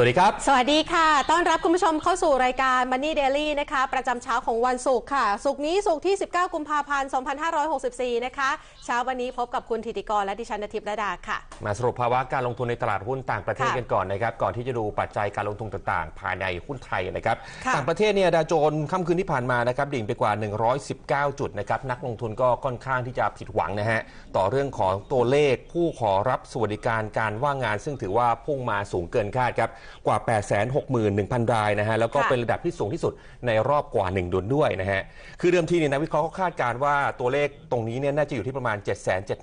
สวัสดีครับ สวัสดีค่ะ ต้อนรับคุณผู้ชมเข้าสู่รายการ Money Daily นะคะ ประจำเช้าของวันศุกร์ค่ะ ศุกร์นี้ศุกร์ที่ 19 กุมภาพันธ์ 2564 นะคะ เช้าวันนี้พบกับคุณธิติกรและดิฉันนทิพย์ระดาค่ะ มาสรุปภาวะการลงทุนในตลาดหุ้นต่างประเทศค่ะกันก่อนนะครับ ก่อนที่จะดูปัจจัยการลงทุนต่างๆ ภายในหุ้นไทยนะครับค่ะต่างประเทศเนี่ยดาวโจนส์ค่ำคืนที่ผ่านมานะครับดิ่งไปกว่า 119 จุดนะครับ นักลงทุนก็ค่อนข้างที่จะผิดหวังนะฮะ ต่อเรื่องของตัวเลขผู้ขอรับสวัสดิการการว่างงาน ซึ่งถือว่าพุ่งมาสูงเกินคาดครับกว่า 861,000 รายนะฮะแล้วก็ค่ะเป็นระดับที่สูงที่สุดในรอบกว่า 1เดือนด้วยนะฮะคือเดิมทีเนี่ยนักวิเคราะห์เขาคาดการณ์ว่าตัวเลขตรงนี้เนี่ยน่าจะอยู่ที่ประมาณ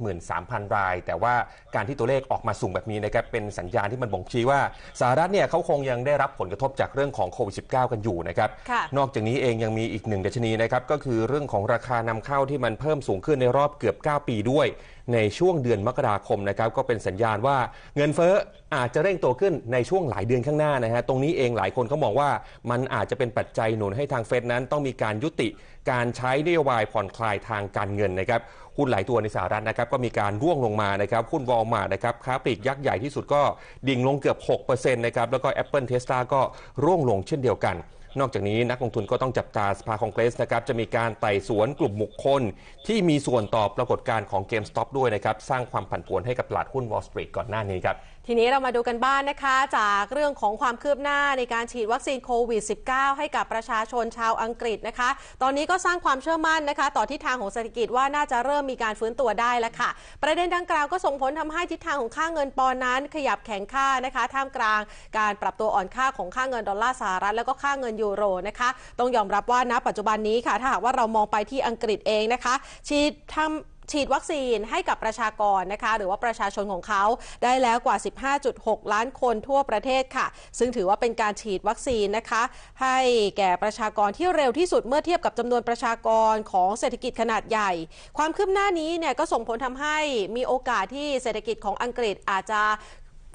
773,000 ราย แต่ว่าการที่ตัวเลขออกมาสูงแบบนี้นะครับเป็นสัญญาณที่มันบ่งชี้ว่าสหรัฐเนี่ยเขาคงยังได้รับผลกระทบจากเรื่องของโควิด -19 กันอยู่นะครับค่ะนอกจากนี้เองยังมีอีกหนึ่งดัชนีนะครับก็คือเรื่องของราคานำเข้าที่มันเพิ่มสูงขึ้นในรอบเกือบ 9 ปีด้วย ในช่วงเดือนมกราคมนะครับก็เป็นสัญญาณว่าเงินเฟ้ออาจจะเร่งตัวขึ้นในช่วงหลายเดือนข้างหน้านะฮะตรงนี้เองหลายคนก็มองว่ามันอาจจะเป็นปัจจัยหนุนให้ทางเฟดนั้นต้องมีการยุติการใช้นโยบายผ่อนคลายทางการเงินนะครับหุ้นหลายตัวในสหรัฐนะครับก็มีการร่วงลงมานะครับหุ้นวอลมาร์นะครับค้าปลีกยักษ์ใหญ่ที่สุดก็ดิ่งลงเกือบ 6%นะครับแล้วก็ Apple Tesla ก็ร่วงลงเช่นเดียวกัน นอกจากนี้นักลงทุนก็ต้องจับตาสภาคองเกรสนะครับจะมีการไต่สวนกลุ่มบุคคล ที่มีส่วนต่อปรากฏการณ์ของ GameStop ด้วยนะครับสร้างความผันผวนให้กับตลาดหุ้น Wall Street ก่อนหน้านี้ครับ ทีนี้เรามาดูกันบ้านนะคะ จากเรื่องของความคืบหน้าในการฉีดวัคซีนโควิด -19 ให้กับประชาชนชาวอังกฤษนะคะ ตอนนี้ก็สร้างความเชื่อมั่นนะคะ ต่อทิศทางของเศรษฐกิจว่าน่าจะเริ่มมีการฟื้นตัวได้แล้วค่ะ ประเด็นดังกล่าวก็ส่งผลทำให้ทิศทางของค่าเงินปอนนั้น ขยับแข็งค่านะคะ ท่ามกลางการปรับตัวอ่อนค่าของค่าเงินดอลลาร์สหรัฐแล้วก็ค่าเงินยูโรนะคะ ต้องยอมรับว่าณปัจจุบันนี้ค่ะ ถ้าหากว่าเรามองไปที่อังกฤษเองนะคะ ฉีดทำ ฉีดวัคซีนให้กับประชากรนะคะ หรือว่าประชาชนของเขาได้แล้วกว่า 15.6 ล้านคนทั่วประเทศค่ะ ซึ่งถือว่าเป็นการฉีดวัคซีนนะคะ ให้แก่ประชากรที่เร็วที่สุดเมื่อเทียบกับจำนวนประชากรของเศรษฐกิจขนาดใหญ่ ความคืบหน้านี้เนี่ยก็ส่งผลทำให้มีโอกาสที่เศรษฐกิจของอังกฤษอาจจะ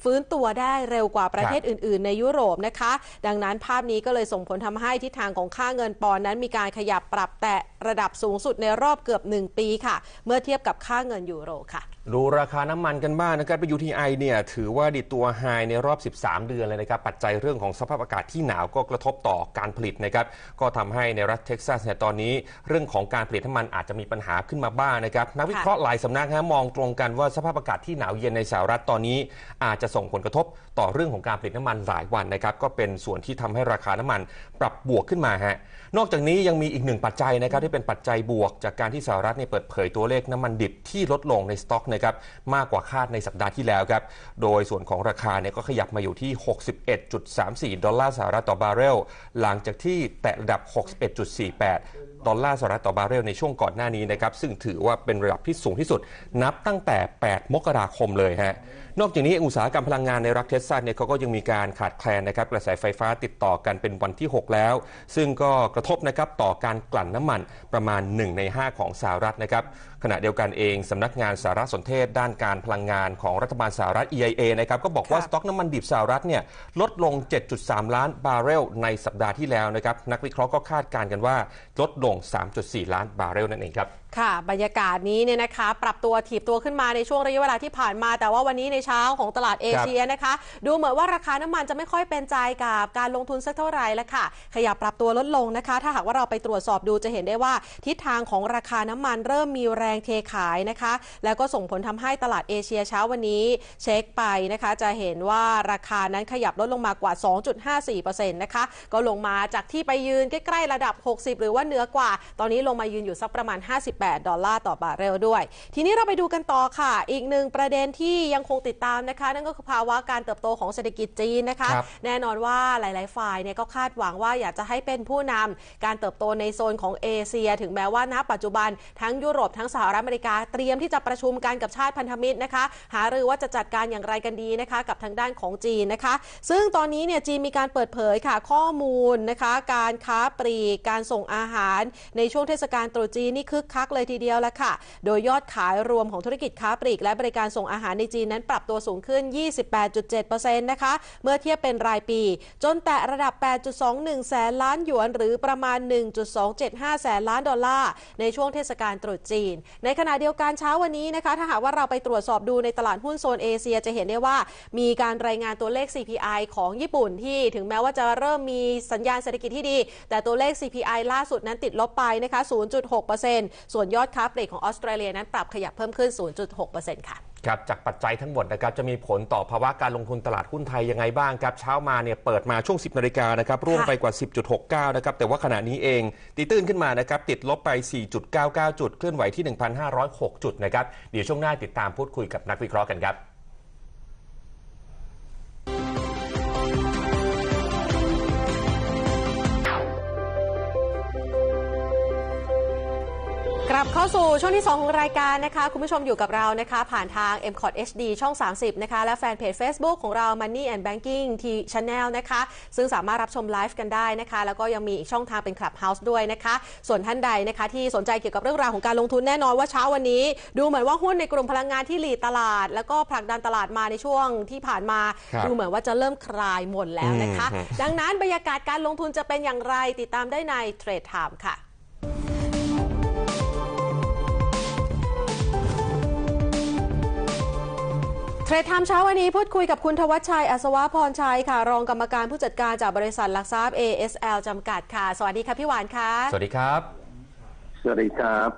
ฟื้นตัวได้เร็วกว่าประเทศอื่น ๆ ในยุโรปนะคะ ดังนั้นภาพนี้ก็เลยส่งผลทำให้ทิศทางของค่าเงินปอนด์นั้นมีการขยับปรับแตะระดับสูงสุดในรอบเกือบ 1 ปีค่ะ เมื่อเทียบกับค่าเงินยูโรค่ะดูราคาน้ำมันกันบ้างนะครับไป UTI เนี่ยถือว่าดิตัวไฮในรอบ 13 เดือนเลยนะครับ ปัจจัยเรื่องของสภาพอากาศที่หนาวก็กระทบต่อการผลิตนะครับ ก็ทำให้ในรัฐเท็กซัสเนี่ยตอนนี้เรื่องของการผลิตน้ำมันอาจจะมีปัญหาขึ้นมาบ้างนะครับ นักวิเคราะห์หลายสำนักฮะมองตรงกันว่าสภาพอากาศที่หนาวเย็นในสหรัฐตอนนี้ อาจจะส่งผลกระทบต่อเรื่องของการผลิตน้ำมันหลายวันนะครับก็เป็นส่วนที่ทำให้ราคาน้ำมันปรับบวกขึ้นมาฮะนอกจากนี้ยังมีอีกหนึ่งปัจจัยนะครับที่เป็นปัจจัยบวก จากการที่สหรัฐเนี่ยเปิดเผยตัวเลขน้ำมันดิบที่ลดลงในสต็อกนะครับมากกว่าคาดในสัปดาห์ที่แล้วครับโดยส่วนของราคาเนี่ยก็ขยับมาอยู่ที่ 61.34 ดอลลาร์สหรัฐต่อบาร์เรล หลังจากที่แตะระดับ 61.48 ดอลลาร์สหรัฐต่อบาร์เรลในช่วงก่อนหน้านี้นะครับซึ่งถือว่าเป็นระดับที่สูงที่สุดนับตั้งแต่ 8 มกราคมเลยฮะ นอกจากนี้อุตสาหกรรมพลังงานในรัฐเท็กซัสเนี่ยเขาก็ยังมีการขาดแคลนนะครับกระแสไฟฟ้าติดต่อกันเป็นวันที่ 6 แล้ว ซึ่งก็กระทบนะครับต่อการกลั่นน้ำมันประมาณ 1 ใน 5 ของสหรัฐนะครับขณะเดียวกันเองสำนักงานสารสนเทศ ด้านการพลังงานของรัฐบาลสหรัฐ EIA นะครับก็บอกว่าค่ะสต็อกน้ำมันดิบสหรัฐเนี่ยลดลง 7.3 ล้านบาร์เรลในสัปดาห์ที่แล้วนะครับนักวิเคราะห์ก็คาดการณ์กันว่าลดลง 3.4 ล้านบาร์เรลนั่นเองครับ ค่ะบรรยากาศนี้เนี่ยนะคะ ปรับตัวถีบตัวขึ้นมาในช่วงระยะเวลาที่ผ่านมา แต่ว่าวันนี้ในเช้าของตลาดเอเชียนะคะ ดูเหมือนว่าราคาน้ำมันจะไม่ค่อยเป็นใจกับการลงทุนสักเท่าไหร่แล้วค่ะ ขยับปรับตัวลดลงนะคะ ถ้าหากว่าเราไปตรวจสอบดูจะเห็นได้ว่า ทิศทางของราคาน้ำมันเริ่มมีแรงเทขายนะคะ แล้วก็ส่งผลทำให้ตลาดเอเชียเช้าวันนี้ เช็คไปนะคะ จะเห็นว่าราคานั้นขยับลดลงมากว่า 2.54%นะคะก็ลงมาจากที่ไปยืนใกล้ๆระดับ 60 หรือว่าเหนือกว่า ตอนนี้ลงมายืนอยู่สักประมาณ58ดอลลาร์ต่อบาร์เรลด้วย ทีนี้เราไปดูกันต่อค่ะ อีกหนึ่งประเด็นที่ยังคงติดตามนะคะ นั่นก็คือภาวะการเติบโตของเศรษฐกิจจีนนะคะครับแน่นอนว่าหลาย ๆ ฝ่ายเนี่ยก็คาดหวังว่าอยากจะให้เป็นผู้นำการเติบโตในโซนของเอเชีย ถึงแม้ว่าณปัจจุบันทั้งยุโรปทั้งสหรัฐอเมริกาเตรียมที่จะประชุมกันกับชาติพันธมิตรนะคะ หารือว่าจะจัดการอย่างไรกันดีนะคะ กับทางด้านของจีนนะคะ ซึ่งตอนนี้เนี่ยจีนมีการเปิดเผยค่ะข้อมูลนะคะ การค้าปลีกการส่งอาหารในช่วงเทศกาลตรุษจีนนี่คึกคักเลยทีเดียวละค่ะ โดยยอดขายรวมของธุรกิจค้าปลีก และบริการส่งอาหารในจีนนั้นปรับตัวสูงขึ้น 28.7%นะคะ เมื่อเทียบเป็นรายปี จนแตะระดับ 8.21 แสนล้านหยวน หรือประมาณ 1.275 แสนล้านดอลลาร์ ในช่วงเทศกาลตรุษจีน ในขณะเดียวกันเช้าวันนี้นะคะ ถ้าหากว่าเราไปตรวจสอบดูในตลาดหุ้นโซนเอเชียจะเห็นได้ว่า มีการรายงานตัวเลข CPI ของญี่ปุ่นที่ถึงแม้ว่าจะเริ่มมีสัญญาณเศรษฐกิจที่ดี แต่ตัวเลข CPI ล่าสุดนั้นติดลบไปนะคะ 0.6%ส่วนยอดค้าปลีกของออสเตรเลียนั้นปรับขยับเพิ่มขึ้น 0.6%ค่ะครับจากปัจจัยทั้งหมดนะครับจะมีผลต่อภาวะการลงทุนตลาดหุ้นไทยยังไงบ้างครับ เช้ามาเนี่ยเปิดมาช่วง 10นาฬิกานะครับร่วงไปกว่า 10.69 นะครับ แต่ว่าขณะนี้เองตีตื้นขึ้นมานะครับ ติดลบไป 4.99 จุด เคลื่อนไหวที่ 1,506 จุดนะครับ เดี๋ยวช่วงหน้าติดตามพูดคุยกับนักวิเคราะห์กันครับ ลับเข้าสู่ช่วงที่ 2 ของรายการนะคะ คุณผู้ชมอยู่กับเรานะคะ ผ่านทาง m c o t HD ช่อง 30 นะคะ และแฟนเพจ Facebook ของเรา Money and Banking ที่ Channel นะคะ ซึ่งสามารถรับชมไลฟ์กันได้นะคะ แล้วก็ยังมีอีกช่องทางเป็น Clubhouse ด้วยนะคะ ส่วนท่านใดนะคะที่สนใจเกี่ยวกับเรื่องราวของการลงทุนแน่นอนว่าเช้าวันนี้ ดูเหมือนว่าหุ้นในกลุ่มพลังงานที่หลีดตลาด แล้วก็ผลักดันตลาดมาในช่วงที่ผ่านมาครับดูเหมือนว่าจะเริ่มคลายหมดแล้วนะคะอืมดังนั้นบรรยากาศการลงทุนจะเป็นอย่างไรติดตามได้ใน Trade Time ค่ะ ทรดไทม์เช้าวันนี้พูดคุยกับคุณทวัชชัยอัศวพรชัยค่ะ รองกรรมการผู้จัดการจากบริษัทหลักทรัพย์ ASL จำกัดค่ะ สวัสดีค่ะพี่หวานค่ะ สวัสดีครับ สวัสดีครับ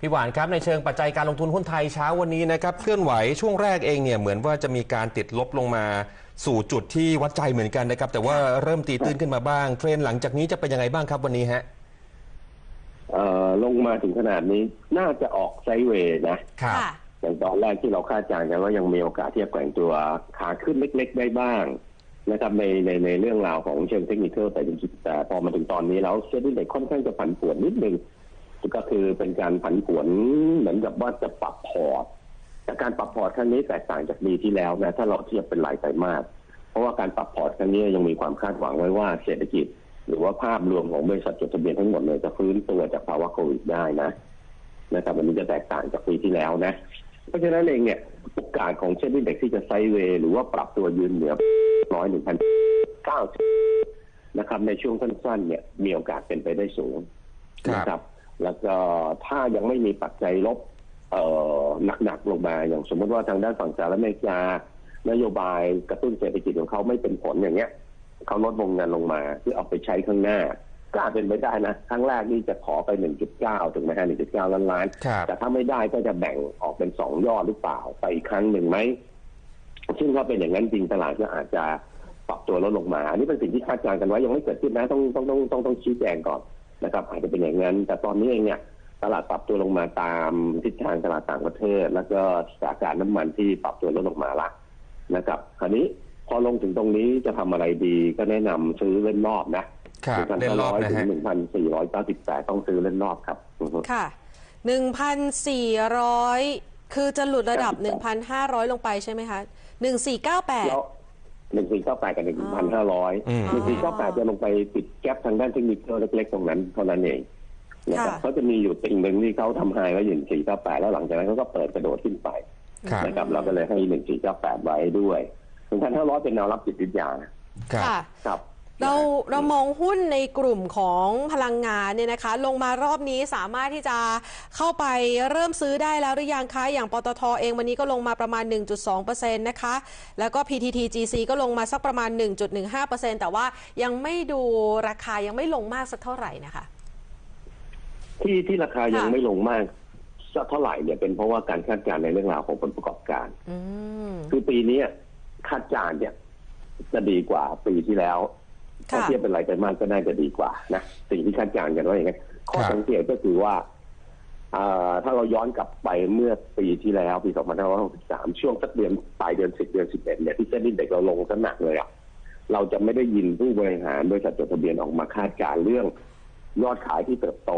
พี่หวานครับในเชิงปัจจัยการลงทุนหุ้นไทยเช้าวันนี้นะครับเคลื่อนไหวช่วงแรกเองเนี่ยเหมือนว่าจะมีการติดลบลงมาสู่จุดที่วัดใจเหมือนกันนะครับแต่ว่าเริ่มตีตื้นขึ้นมาบ้าง เทรนด์หลังจากนี้จะเป็นยังไงบ้างครับวันนี้ฮะเอ่อลงมาถึงขนาดนี้น่าจะออกไซด์เวย์นะครับค่ะ อย่างตอนแรกที่เราคาดการณ์กันว่ายังมีโอกาสที่จะแกว่งตัวขาขึ้นเล็ก ๆ ได้บ้างนะครับในในในเรื่องราวของเชิงเทคนิคแต่จริงๆแต่พอมาถึงตอนนี้แล้วเซ็นดิ้งเด็กค่อนข้างจะผันผวนนิดนึงก็คือเป็นการผันผวนเหมือนกับว่าจะปรับพอร์ตแต่การปรับพอร์ตครั้งนี้แตกต่างจากปีที่แล้วนะถ้าเราเทียบเป็นรายไตรมาสเพราะว่าการปรับพอร์ตครั้งนี้ยังมีความคาดหวังไว้ว่าเศรษฐกิจ หรือว่าภาพรวมของบริษัทจดทะเบียนทั้งหมดเนี่ยจะฟื้นตัวจากภาวะโควิดได้นะนะครับอันจะแตกต่างจากปีที่แล้วนะ เพราะฉะนั้นเองเนี่ยโอกาสของเช่นที่เด็กที่จะไซด์เวย์หรือว่าปรับตัวยืนเหนือร้อยหนึ่งพันเก้านะครับ ในช่วงสั้นๆเนี่ยมีโอกาสเป็นไปได้สูงครับนะครับ แล้วก็ถ้ายังไม่มีปัจจัยลบเอ่อหนักๆลงมาอย่างสมมติว่าทางด้านฝั่งสหรัฐอเมริกานโยบายกระตุ้นเศรษฐกิจของเขาไม่เป็นผลอย่างเงี้ยเขาลดวงเงินลงมาเพื่อเอาไปใช้ข้างหน้า ก็อาจเป็นไปได้นะครั้งแรกนี่จะขอไป 1.9 ถึงไหมฮะ1.9 ล้านล้าน ครับแต่ถ้าไม่ได้ก็จะแบ่งออกเป็นสองยอดหรือเปล่าไปอีกครั้งหนึ่งไหม ซึ่งถ้าเป็นอย่างนั้นจริงตลาดก็อาจจะปรับตัวลดลงมา อันนี้เป็นสิ่งที่คาดการณ์กันไว้ยังไม่เกิดขึ้นนะต้องต้องต้องต้องต้องชี้แจงก่อนนะครับอาจจะเป็นอย่างนั้น แต่ตอนนี้เองเนี่ยตลาดปรับตัวลงมาตามทิศทางตลาดต่างประเทศ แล้วก็สถานการณ์น้ำมันที่ปรับตัวลดลงมาละนะครับ คราวนี้พอลงถึงตรงนี้จะทำอะไรดีก็แนะนำซื้อเล่นรอบนะ ครับเล่นรอบนะถึงฮะหนึ่งพันสี่ร้อยเก้าสิบแปดต้องซื้อเล่นรอบครับอือฮึค่ะ1,400คือจะหลุดระดับ1,500ลงไปใช่ไหมคะแล้ว1498หนึ่งสี่เก้าแปดกับหนึ่งพันห้าร้อยอืมหนึ่งสี่เก้าแปดจะลงไปปิดแก๊ปทางด้านเทคนิคเล็กๆตรงนั้นเท่านั้นเองนะครับค่ะเขาจะมีอยู่ติ่งหนึ่งที่เขาทำไฮไว้อยู่สี่เก้าแปดแล้วหลังจากนั้นเขาก็เปิดกระโดดขึ้นไปครับนะครับเราก็เลยให้หนึ่งสี่เก้าแปดไว้ด้วยหนึ่งพันห้าร้อยเป็นแนวรับจิตวิทยาครับค่ะครับ เราเรามองหุ้นในกลุ่มของพลังงานเนี่ยนะคะ ลงมารอบนี้สามารถที่จะเข้าไปเริ่มซื้อได้แล้วหรือยังคะอย่างปตทเองวันนี้ก็ลงมาประมาณ 1.2%นะคะ แล้วก็ PTTGC ก็ลงมาสักประมาณ 1.15%แต่ว่ายังไม่ดูราคายังไม่ลงมากสักเท่าไหร่นะคะ ที่ที่ราคายังค่ะไม่ลงมากสักเท่าไหร่เนี่ยเป็นเพราะว่าการคาดการณ์ในเรื่องราวของผลประกอบการอืมคือปีนี้คาดการณ์เนี่ยจะดีกว่าปีที่แล้วค่ะ ถ้าเทียบเป็นรายไตรมาสก็น่าจะดีกว่านะสิ่งที่คาดการณ์กันว่าอย่างไงข้อครับสังเกตก็คือว่าอ่าถ้าเราย้อนกลับไปเมื่อปีที่แล้วปี 2563 ช่วงสักเดือนปลายเดือน 10 เดือน 11 เนี่ยที่เส้นดินเด็กเราลงซะหนักเลยอะเราจะไม่ได้ยินผู้บริหารบริษัทจดทะเบียนออกมาคาดการณ์เรื่องยอดขายที่เติบโต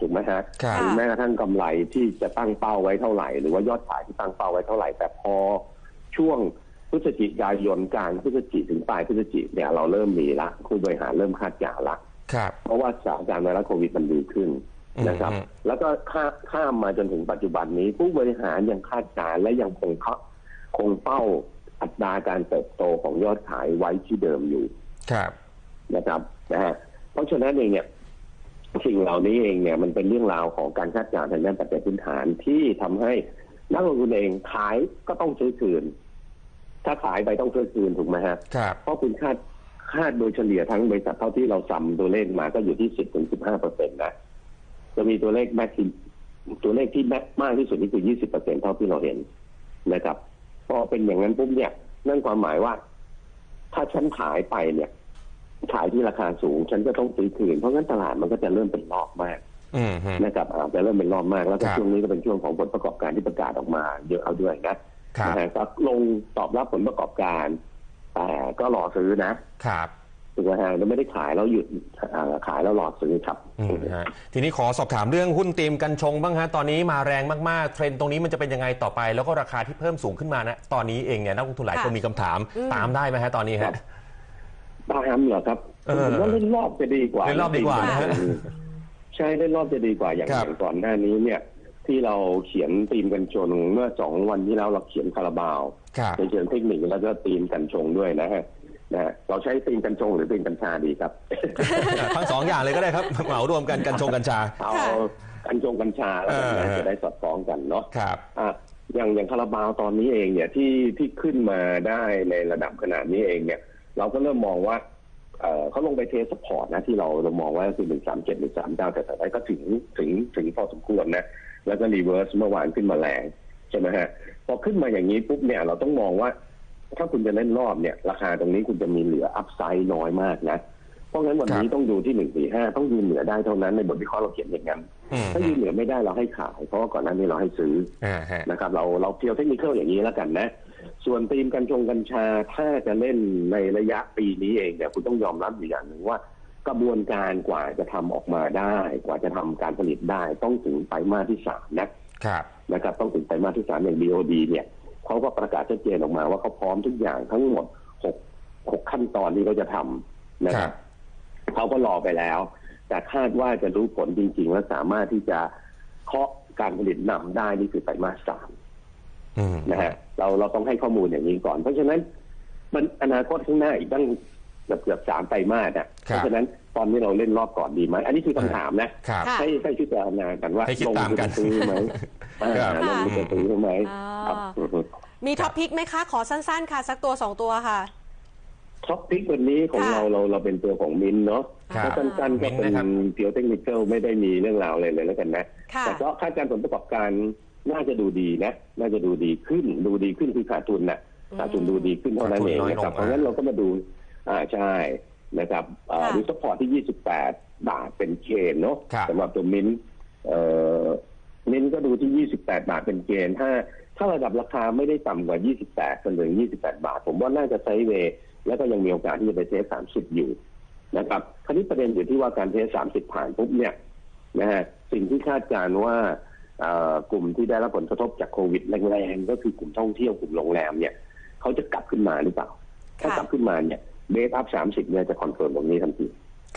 ถูกไหมฮะครับหรือแม้กระทั่งกำไรที่จะตั้งเป้าไว้เท่าไหร่ หรือว่ายอดขายที่ตั้งเป้าไว้เท่าไหร่ แต่พอช่วง พฤศจิกายนกลางพฤศจิกถึงปลายพฤศจิกเนี่ยเราเริ่มมีละผู้บริหารเริ่มคาดการณ์ละครับเพราะว่าสถานการณ์ไวรัสโควิดมันดีขึ้นนะครับอืมแล้วก็ข้าข้ามมาจนถึงปัจจุบันนี้ผู้บริหารยังคาดการณ์และยังคงเคาะคงเป้าอัตราการเติบโตของยอดขายไว้ที่เดิมอยู่ครับนะครับนะฮะเพราะฉะนั้นเองเนี่ยสิ่งเหล่านี้เองเนี่ยมันเป็นเรื่องราวของการคาดการณ์ทางด้านปัจจัยพื้นฐานที่ทำให้นักลงทุนเองขายก็ต้องซื้อคืน ถ้าขายไปต้องซื้อคืนถูกไหมฮะครับ เพราะคุณคาดคาดโดยเฉลี่ยทั้งบริษัทเท่าที่เราซัมตัวเลขมาก็อยู่ที่สิบถึงสิบห้าเปอร์เซ็นต์นะจะมีตัวเลขแม็กซ์ตัวเลขที่แม็กมากที่สุดนี่คือยี่สิบเปอร์เซ็นเท่าที่เราเห็นนะครับพอเป็นอย่างนั้นปุ๊บเนี่ยนั่นความหมายว่า ถ้าฉันขายไปเนี่ยขายที่ราคาสูง ฉันก็ต้องซื้อคืน เพราะงั้นตลาดมันก็จะเริ่มเป็นรอบมากอืมฮึนะครับอาจจะเริ่มเป็นรอบมากแล้วก็ครับช่วงนี้ก็เป็นช่วงของผลประกอบการที่ประกาศออกมาเยอะเอาด้วยนะครับ นะฮะก็ลงตอบรับผลประกอบการแต่ก็รอซื้อนะครับถูกไหมฮะแล้วไม่ได้ขายแล้วหยุดอ่าขายแล้วรอซื้อครับอืมฮะทีนี้ขอสอบถามเรื่องหุ้นตีมกันชงบ้างฮะตอนนี้มาแรงมากๆ เทรนด์ตรงนี้มันจะเป็นยังไงต่อไป แล้วก็ราคาที่เพิ่มสูงขึ้นมานะตอนนี้เองเนี่ยนักลงทุนหลายคนค่ะมีคำถามอืมตามได้ไหมฮะตอนนี้ครัฮะบตามเหรอครับเออผมว่าเล่นรอบจะดีกว่าเล่นรอบดีกว่านะฮะใช่เล่นรอบจะดีกว่าอย่างครับอย่างก่อนหน้านี้เนี่ย ที่เราเขียนตีมกันชนเมื่อสองวันที่แล้วเราเขียนคาราบาวครับในเชิงเทคนิคแล้วก็ตีมกันชงด้วยนะฮะนะฮะเราใช้ตีมกันชงหรือตีมกัญชาดีครับ ทั้งสองอย่างเลยก็ได้ครับเหมารวมกันกันชงกัญชา เอาค่ะกัญชงกัญชาแล้วกันเอนะอจะได้สอดคล้องกันเนาะครับอะอย่างอย่างคาราบาวตอนนี้เองเนี่ยที่ที่ขึ้นมาได้ในระดับขนาดนี้เองเนี่ย เราก็เริ่มมองว่าเอ่อเขาลงไปเทสสปอร์ตนะที่เราเรามองว่าคือหนึ่งสามเจ็ดหรือสามเก้าแต่สุดท้ายก็ถึงถึงถึงพอสมควรนะ แล้วก็รีเวิร์สเมื่อวานขึ้นมาแรงใช่ไหมฮะพอขึ้นมาอย่างนี้ปุ๊บเนี่ยเราต้องมองว่า ถ้าคุณจะเล่นรอบเนี่ย ราคาตรงนี้คุณจะมีเหลืออัพไซด์น้อยมากนะเพราะงั้นวันนี้ต้องดูที่หนึ่งสี่ห้าต้องยืนเหนือได้เท่านั้นในบทวิเคราะห์เราเขียนอย่างนั้นอืมถ้ายืนเหนือไม่ได้เราให้ขาย เพราะว่าก่อนหน้านี้เราให้ซื้ออ่าฮะนะครับ เราเราเพียวเทคนิคอย่างนี้แล้วกันนะ ส่วนธีมกัญชงกัญชาถ้าจะเล่นในระยะปีนี้เองเนี่ยคุณต้องยอมรับอยู่อย่างหนึ่งว่า กระบวนการกว่าจะทำออกมาได้ กว่าจะทำการผลิตได้ต้องถึงไตรมาสที่สามนะครับนะครับต้องถึงไตรมาสที่สามอย่าง BOD เนี่ยเขาก็ประกาศชัดเจนออกมาว่าเขาพร้อมทุกอย่างทั้งหมดหกหกขั้นตอนที่เขาจะทำนะคครัรับบเขาก็รอไปแล้ว แต่คาดว่าจะรู้ผลจริงๆและสามารถที่จะเคาะการผลิตนำได้นี่คือไตรมาสสามอืมนะฮะเราเราต้องให้ข้อมูลอย่างนี้ก่อน เพราะฉะนั้น มันอนาคตข้างหน้าอีกตั้ง เกือบเกือบสามไตรมาสอะเพราะฉะนั้นตอนนี้เราเล่นรอบก่อนดีไหมอันนี้คือคำถามนะครับค่ะให้ให้พิจารณากันว่าให้คิดลงตามกันทุซื้อไหมอ่าครับลงทุนจะซื้อไหมอ่าครับมีท็อปพิกไหมคะ ขอสั้นๆค่ะ สักตัวสองตัวค่ะท็อปพิกวันนี้ของค่ะเราเราเราเป็นตัวของมินท์เนาะครับก็สั้นๆก็มิ้นท์เป็นนะครับเพียวเทคนิคไม่ได้มีเรื่องราวอะไรเลยแล้วกันนะค่ะแต่ก็คาดการณ์ผลประกอบการน่าจะดูดีนะ น่าจะดูดีขึ้น ดูดีขึ้นคือขาดทุนน่ะขาดทุนดูดีขึ้นเท่านั้นเองนะครับ เพราะงั้นเราก็มาดู อ่าใช่นะครับอ่าค่ะดูสปอร์ตที่ 28 บาทเป็นเกณฑ์เนาะครับสำหรับตัวมินท์เอ่อมินท์ก็ดูที่ 28 บาทเป็นเกณฑ์ถ้าถ้าระดับราคาไม่ได้ต่ำกว่า 28จนถึง 28 บาท ผมว่าน่าจะไซด์เวย์แล้วก็ยังมีโอกาสที่จะไปเทส 30 อยู่นะครับคราวนี้ประเด็นอยู่ที่ว่าการเทส 30 ผ่านปุ๊บเนี่ยนะฮะสิ่งที่คาดการณ์ว่าเอ่อกลุ่มที่ได้รับผลกระทบจากโควิดแรงๆก็คือกลุ่มท่องเที่ยวกลุ่มโรงแรมเนี่ยเขาจะกลับขึ้นมาหรือเปล่า ถ้ากลับขึ้นมาเนี่ย เบสอัพสามสิบเนี่ยจะคอนเฟิร์มตรงนี้ทันที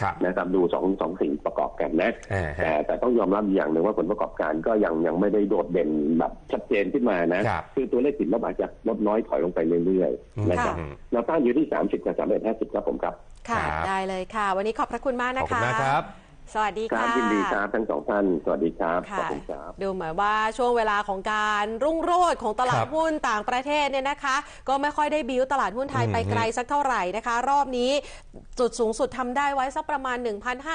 ครับนะครับดูสองสองสิ่งประกอบกันนะอ่าฮะแต่แต่ต้องยอมรับอย่างหนึ่งว่าผลประกอบการก็ยังยังไม่ได้โดดเด่นแบบชัดเจนขึ้นมานะครับอตัวเลขติดลบอาจจะลดน้อยถอยลงไปเรื่อยๆนะครับอืมแนวต้านอยู่ที่สามสิบกับสามเอ็ดห้าสิบครับผมครับ ค่ะครับได้เลยค่ะ วันนี้ขอบพระคุณมากขนะอบคุณคะมากครับ สวัสดีครัค่ะบยินดีครับทั้งสองท่าน สวัสดีครับขอบค่ะคุณครับดูเหมือนว่าช่วงเวลาของการรุ่งโรจน์ของตลาคดรับหุ้นต่างประเทศเนี่ยนะคะ ก็ไม่ค่อยได้บิวตลาดหุ้นไทยอืมไปไกลสักเท่าไหร่นะคะ รอบนี้จุดสูงสุดทำได้ไว้สักประมาณ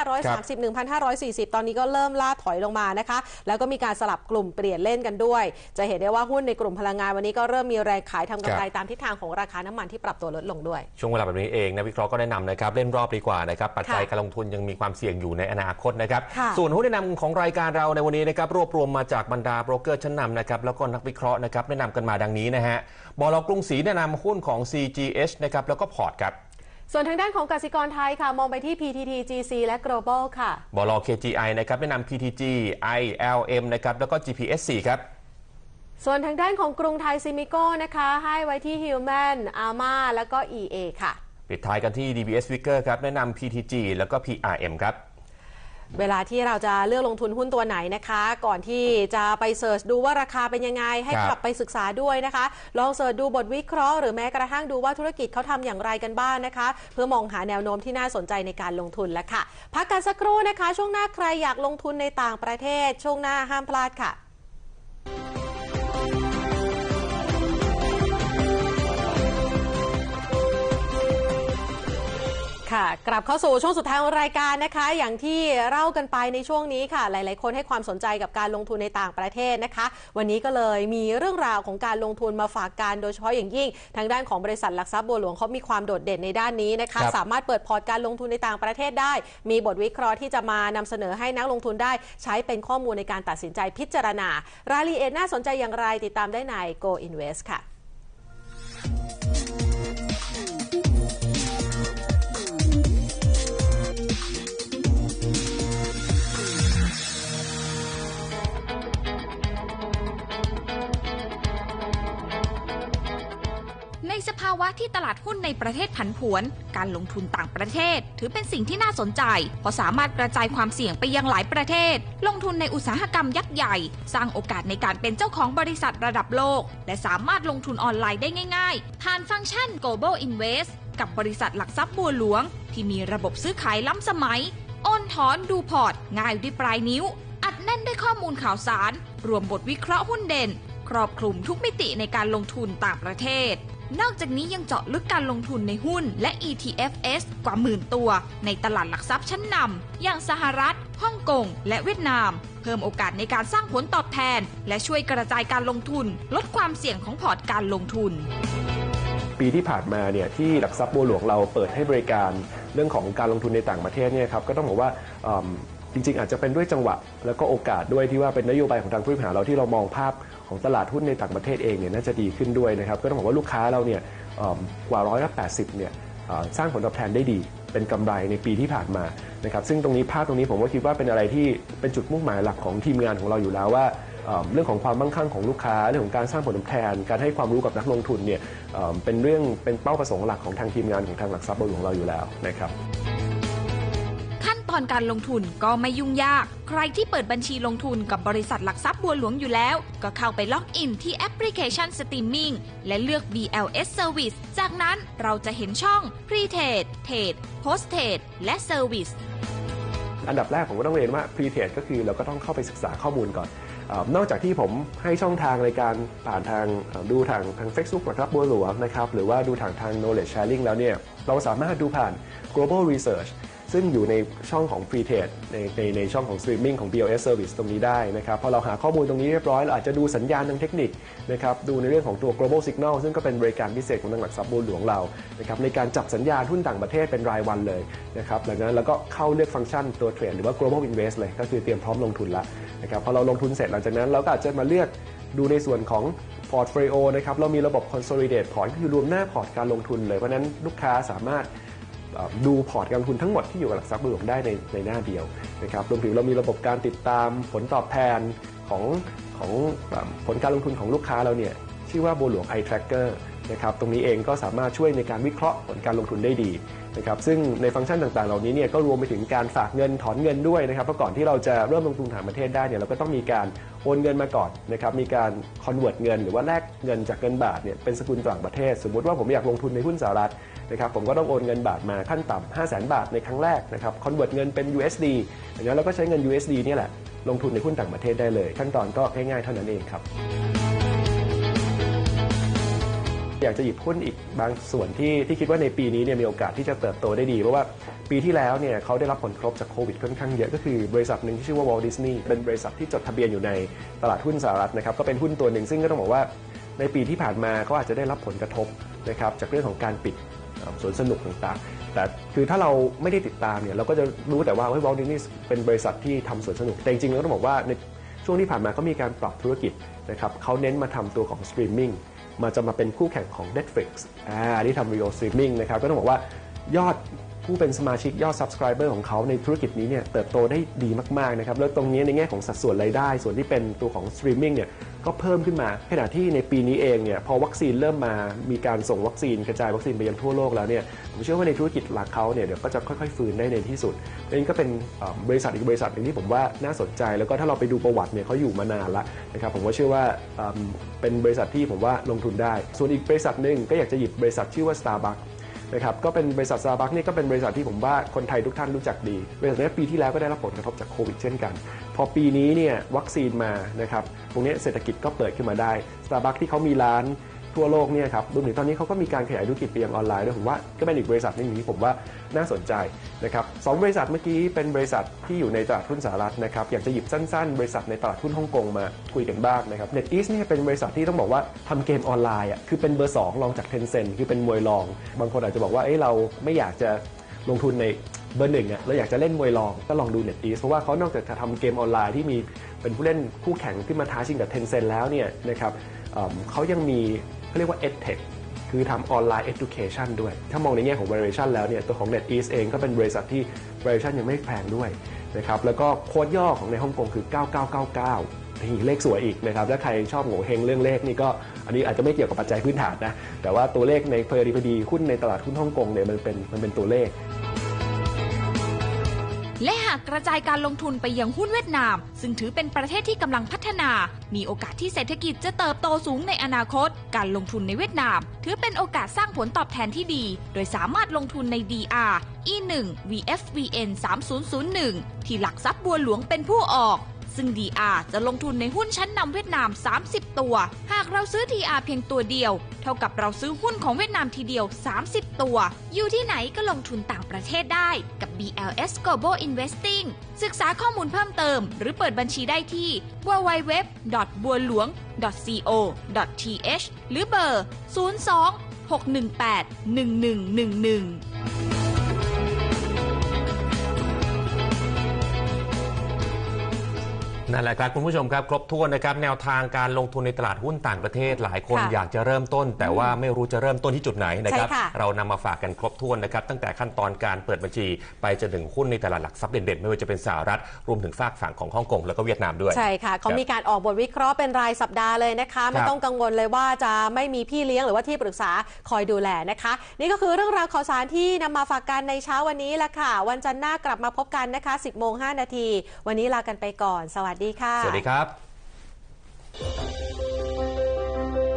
1,530 1,540 ตอนนี้ก็เริ่มล่าถอยลงมานะคะ แล้วก็มีการสลับกลุ่มเปลี่ยนเล่นกันด้วย จะเห็นได้ว่าหุ้นในกลุ่มพลังงานวันนี้ก็เริ่มมีแรงขายทำกำไรตามทิศทางของราคาน้ำมันที่ปรับตัวลดลงด้วย ช่วงเวลาแบบนี้เองนะวิเคราะห์ก็แนะนำนะครับเล่นรอบดีกว่านะครับปัจจัยค่ะการลงทุนยังมีความเสี่ยงอยู่ในอนาคตนะครับค่ะส่วนหุ้นแนะนำของรายการเราในวันนี้นะครับรวบรวมมาจากบรรดาโบรกเกอร์ชั้นนำนะครับแล้วก็นักวิเคราะห์นะครับแนะนำกันมาดังนี้นะฮะบลกรุงศรีแนะนำหุ้นของ CGH นะครับแล้วก็พอร์ตครับส่วนทางด้านของกสิกรไทยค่ะ มองไปที่ PTT GC และ Global ค่ะบล KGI นะครับแนะนำ PTG ILM นะครับแล้วก็ GPSC ครับส่วนทางด้านของกรุงไทยซิมิโก้นะคะ ให้ไว้ที่ Human, Arma แล้วก็ EA ค่ะ ปิดท้ายกันที่ DBS Vicker ครับ แนะนำ PTG แล้วก็ PRM ครับ เวลาที่เราจะเลือกลงทุนหุ้นตัวไหนนะคะ ก่อนที่จะไปเสิร์ชดูว่าราคาเป็นยังไง ให้ครับกลับไปศึกษาด้วยนะคะ ลองเสิร์ชดูบทวิเคราะห์หรือแม้กระทั่งดูว่าธุรกิจเขาทำอย่างไรกันบ้างนะคะ เพื่อมองหาแนวโน้มที่น่าสนใจในการลงทุนแล้วค่ะ พักกันสักครู่นะคะ ช่วงหน้าใครอยากลงทุนในต่างประเทศ ช่วงหน้าห้ามพลาดค่ะ ค่ะ กลับเข้าสู่ช่วงสุดท้ายของรายการนะคะ อย่างที่เล่ากันไปในช่วงนี้ค่ะ หลาย ๆ คนให้ความสนใจกับการลงทุนในต่างประเทศนะคะ วันนี้ก็เลยมีเรื่องราวของการลงทุนมาฝากกันโดยเฉพาะอย่างยิ่ง ทางด้านของบริษัทหลักทรัพย์บัวหลวงเขามีความโดดเด่นในด้านนี้นะคะครับสามารถเปิดพอร์ตการลงทุนในต่างประเทศได้ มีบทวิเคราะห์ที่จะมานำเสนอให้นักลงทุนได้ ใช้เป็นข้อมูลในการตัดสินใจพิจารณา รายละเอียดน่าสนใจอย่างไรติดตามได้ใน Go Invest ค่ะาวะที่ตลาดหุ้นในประเทศผันผวน การลงทุนต่างประเทศ ถือเป็นสิ่งที่น่าสนใจ เพราะสามารถกระจายความเสี่ยงไปยังหลายประเทศ ลงทุนในอุตสาหกรรมยักษ์ใหญ่ สร้างโอกาสในการเป็นเจ้าของบริษัทระดับโลก และสามารถลงทุนออนไลน์ได้ง่ายๆ ผ่านฟังก์ชัน global invest กับบริษัทหลักทรัพย์บัวหลวง ที่มีระบบซื้อขายล้ำสมัยโอนถอนดูพอร์ตง่ายด้วยปลายนิ้ว อัดแน่นด้วยข้อมูลข่าวสาร รวมบทวิเคราะห์หุ้นเด่น ครอบคลุมทุกมิติในการลงทุนต่างประเทศ นอกจากนี้ยังเจาะลึกการลงทุนในหุ้นและ ETFs กว่าหมื่นตัว ในตลาดหลักทรัพย์ชั้นนำอย่างสหรัฐ ฮ่องกง และเวียดนาม เพิ่มโอกาสในการสร้างผลตอบแทน และช่วยกระจายการลงทุน ลดความเสี่ยงของพอร์ตการลงทุน ปีที่ผ่านมาเนี่ยที่หลักทรัพย์บัวหลวงเราเปิดให้บริการเรื่องของการลงทุนในต่างประเทศเนี่ยครับก็ต้องบอกว่า จริง ๆ อาจจะเป็นด้วยจังหวะ แล้วก็โอกาสด้วยที่ว่าเป็นนโยบายของทางผู้บริหารเราที่เรามองภาพของตลาดหุ้นในต่างประเทศเองเนี่ยน่าจะดีขึ้นด้วยนะครับก็ต้องบอกว่าลูกค้าเราเนี่ยกว่าร้อยละแปดสิบเนี่ยสร้างผลตอบแทนได้ดี เป็นกำไรในปีที่ผ่านมานะครับซึ่งตรงนี้ภาพตรงนี้ผมก็คิดว่าเป็นอะไรที่เป็นจุดมุ่งหมายหลักของทีมงานของเราอยู่แล้วว่าเรื่องของความมั่งคั่งของลูกค้าเรื่องของการสร้างผลตอบแทน การให้ความรู้กับนักลงทุนเนี่ยเป็นเรื่องเป็นเป้าประสงค์หลักของทางทีมงานของทางหลักทรัพย์บัวหลวงเราอยู่แล้วนะครับ ตอนการลงทุนก็ไม่ยุ่งยาก ใครที่เปิดบัญชีลงทุนกับบริษัทหลักทรัพย์บัวหลวงอยู่แล้ว ก็เข้าไปล็อกอินที่แอปพลิเคชัน Streaming และเลือก BLS Service จากนั้นเราจะเห็นช่อง Pre-Trade Trade Post-Trade และ Service อันดับแรกผมก็ต้องเรียนว่า pre trade ก็คือเราก็ต้องเข้าไปศึกษาข้อมูลก่อนอนอกจากที่ผมให้ช่องทางในการผ่านทางดูทางทาง Facebook นะครับบัวหลวงนะครับหรือว่าดูทางทาง knowledge sharing แล้วเนี่ยเราสามารถดูผ่าน global research ซึ่งอยู่ในช่องของ free trade ในในในช่องของ streaming ของ BLS service ตรงนี้ได้นะครับพอเราหาข้อมูลตรงนี้เรียบร้อยเราอาจจะดูสัญญาณทางเทคนิคนะครับดูในเรื่องของตัว global signal ซึ่งก็เป็นบริการพิเศษของทางหลักทรัพย์บัวหลวงเรานะครับในการจับสัญญาณหุ้นต่างประเทศเป็นรายวันเลยนะครับหลังจากนั้นเราก็เข้าเลือกฟังก์ชันตัวเทรดหรือว่า global invest เลยก็คือเตรียมพร้อมลงทุนละนะครับพอเราลงทุนเสร็จหลังจากนั้นเราก็อาจจะมาเลือกดูในส่วนของ portfolio นะครับเรามีระบบ consolidate port ก็คือรวมหน้าพอร์ตการลงทุนเลยเพราะนั้นลูกค้าสามารถ ดูพอร์ตการลงทุนทั้งหมดที่อยู่กับหลักทรัพย์บัวหลวงได้ในในหน้าเดียวนะครับรวมถึงเรามีระบบการติดตามผลตอบแทนของของผลการลงทุนของลูกค้าเราเนี่ยชื่อว่าบัวหลวง i tracker นะครับตรงนี้เองก็สามารถช่วยในการวิเคราะห์ผลการลงทุนได้ดีนะครับซึ่งในฟังก์ชันต่างๆ เหล่านี้เนี่ยก็รวมไปถึงการฝากเงินถอนเงินด้วยนะครับเพราะก่อนที่เราจะเริ่มลงทุนต่างประเทศได้เนี่ยเราก็ต้องมีการโอนเงินมาก่อนนะครับมีการ convert เงิน หรือว่าแลกเงินจากเงินบาทเนี่ยเป็นสกุลต่างประเทศ สมมุติว่าผมอยากลงทุนในหุ้นสหรัฐนะครับผมก็ต้องโอนเงินบาทมาขั้นต่ำ5 0 0 0 0 0 บาทในครั้งแรกนะครับคอนเวิร์ตเงินเป็น USD อย่างนั้นเราก็ใช้เงิน USD เนี่ยแหละลงทุนในหุ้นต่างประเทศได้เลย ขั้นตอนก็ง่ายๆเท่านั้นเองครับ อยากจะหยิบหุ้นอีกบางส่วนที่ที่คิดว่าในปีนี้เนี่ยมีโอกาสที่จะเติบโตได้ดี เพราะว่าปีที่แล้วเนี่ยเขาได้รับผลกระทบจากโควิดค่อนข้างเยอะก็คือบริษัทหนึ่งที่ชื่อว่า Walt Disney เป็นบริษัทที่จดทะเบียนอยู่ในตลาดหุ้นสหรัฐนะครับก็เป็นหุ้นตัวหนึ่งซึ่งก็ต้องบอกว่าในปีที่ผ่านมาเขาอาจจะได้รับผลกระทบนะครับจากเรื่องของการปิดสวนสนุกต่างๆ แต่คือถ้าเราไม่ได้ติดตามเนี่ยเราก็จะรู้แต่ว่าเฮ้ยวอลดิสนีย์เป็นบริษัทที่ทำสวนสนุก แต่จริงๆแล้วต้องบอกว่าในช่วงที่ผ่านมาเขามีการปรับธุรกิจนะครับเขาเน้นมาทำตัวของสตรีมมิ่ง มาจะมาเป็นคู่แข่งของ Netflix อ่าที่ทำ Real Streaming นะครับก็ต้องบอกว่ายอดผู้เป็นสมาชิกยอด subscriber ของเขาในธุรกิจนี้เนี่ยเติบโตได้ดีมากๆนะครับแล้วตรงนี้ในแง่ของสัดส่วนรายได้ ส่วนที่เป็นตัวของ streaming เนี่ย ก็เพิ่มขึ้นมา ขณะที่ในปีนี้เองเนี่ยพอวัคซีนเริ่มมามีการส่งวัคซีนกระจายวัคซีนไปยังทั่วโลกแล้วเนี่ยผมเชื่อว่าในธุรกิจหลักเขาเนี่ยเดี๋ยวก็จะค่อยๆ ฟื้นได้ในที่สุดนี่ก็เป็นบริษัทอีกบริษัทหนึ่งที่ผมว่าน่าสนใจ แล้วก็ถ้าเราไปดูประวัติเนี่ยเขาอยู่มานานละนะครับผมว่าเชื่อว่าเอิ่มเป็นบริษัทที่ผมว่าลงทุนได้ ส่วนอีกบริษัทหนึ่งก็อยากจะหยิบบริษัทชื่อว่า Starbucks นะครับก็เป็นบริษัทซาบักนี่ก็เป็นบริษัทที่ผมว่าคนไทยทุกท่านรู้จักดีบริษัทนี้ปีที่แล้วก็ได้รับผลกระทบจากโควิดเช่นกัน พอปีนี้เนี่ยวัคซีนมานะครับตรงนี้เศรษฐกิจก็เปิดขึ้นมาได้ซาบักที่เขามีร้าน ทั่วโลกเนี่ยครับรวมถึงตอนนี้เขาก็มีการขยายธุรกิจไปยังออนไลน์ด้วยผมว่าก็เป็นอีกบริษัทหนึ่งที่ผมว่าน่าสนใจนะครับสองบริษัทเมื่อกี้เป็นบริษัทที่อยู่ในตลาดหุ้นสหรัฐนะครับอยากจะหยิบสั้นๆ บริษัทในตลาดหุ้นฮ่องกงมาคุยกันบ้างนะครับ NetEase เนี่ยเป็นบริษัทที่ต้องบอกว่าทำเกมออนไลน์อะคือเป็นเบอร์สองรองจาก Tencent คือเป็นมวยรอง บางคนอาจจะบอกว่าเอ้ยเราไม่อยากจะลงทุนในเบอร์หนึ่งอะเราอยากจะเล่นมวยรองก็ลองดู NetEase เพราะว่าเขานอกจากจะทำเกมออนไลน์ที่มีเป็นผู้เล่นคู่แข่งที่มาท้าชิงกับ Tencent แล้วเนี่ยนะครับเเขายังมี เขาเรียกว่า EdTech คือทำออนไลน์ education ด้วย ถ้ามองในแง่ของ valuation แล้วเนี่ย ตัวของ NetEase เองก็เป็นบริษัทที่ valuation ยังไม่แพงด้วยนะครับ แล้วก็โค้ดย่อของในฮ่องกงคือ 9999นี่เลขสวยอีกนะครับ ถ้าใครชอบโง่เฮงเรื่องเลขนี่ก็ อันนี้อาจจะไม่เกี่ยวกับปัจจัยพื้นฐานนะ แต่ว่าตัวเลขในเพอดีพอดีหุ้นในตลาดหุ้นฮ่องกงเนี่ยมันเป็นมันเป็นตัวเลข และหากกระจายการลงทุนไปยังหุ้นเวียดนาม ซึ่งถือเป็นประเทศที่กำลังพัฒนา มีโอกาสที่เศรษฐกิจจะเติบโตสูงในอนาคต การลงทุนในเวียดนาม ถือเป็นโอกาสสร้างผลตอบแทนที่ดี โดยสามารถลงทุนใน DR E1 VFVN 3001 ที่หลักทรัพย์บัวหลวงเป็นผู้ออก ซึ่ง DR จะลงทุนในหุ้นชั้นนำเวียดนาม 30 ตัว หากเราซื้อ DR เพียงตัวเดียว เท่ากับเราซื้อหุ้นของเวียดนามทีเดียว 30 ตัว อยู่ที่ไหนก็ลงทุนต่างประเทศได้กับ BLS Global Investing ศึกษาข้อมูลเพิ่มเติม หรือเปิดบัญชีได้ที่ www. บัวหลวง co. th หรือเบอร์ 02 618 1111 นั่นแหละครับคุณผู้ชมครับ ครบถ้วนนะครับ แนวทางการลงทุนในตลาดหุ้นต่างประเทศหลายคนค่ะอยากจะเริ่มต้น แต่ว่าไม่รู้จะเริ่มต้นที่จุดไหนนะครับ ใช่ค่ะ เรานำมาฝากกันครบถ้วนนะครับ ตั้งแต่ขั้นตอนการเปิดบัญชี ไปจนถึงหุ้นในตลาดหลักทรัพย์เด่นๆ ไม่ว่าจะเป็นสหรัฐรวมถึงฝากฝั่งของฮ่องกงแล้วก็เวียดนามด้วย ใช่ค่ะเขามีการออกบทวิเคราะห์เป็นรายสัปดาห์เลยนะคะ ไม่ต้องกังวลเลยว่าจะไม่มีพี่เลี้ยงหรือว่าที่ปรึกษาคอยดูแลนะคะ นี่ก็คือเรื่องราวข่าวสารที่นำมาฝากกันในเช้าวันนี้แหละค่ะ วันจันทร์หน้ากลับมาพบกันนะคะ 10โมง5นาทีวันนี้ลากันไปก่อนสสวัสดีค่ะ สวัสดีครับ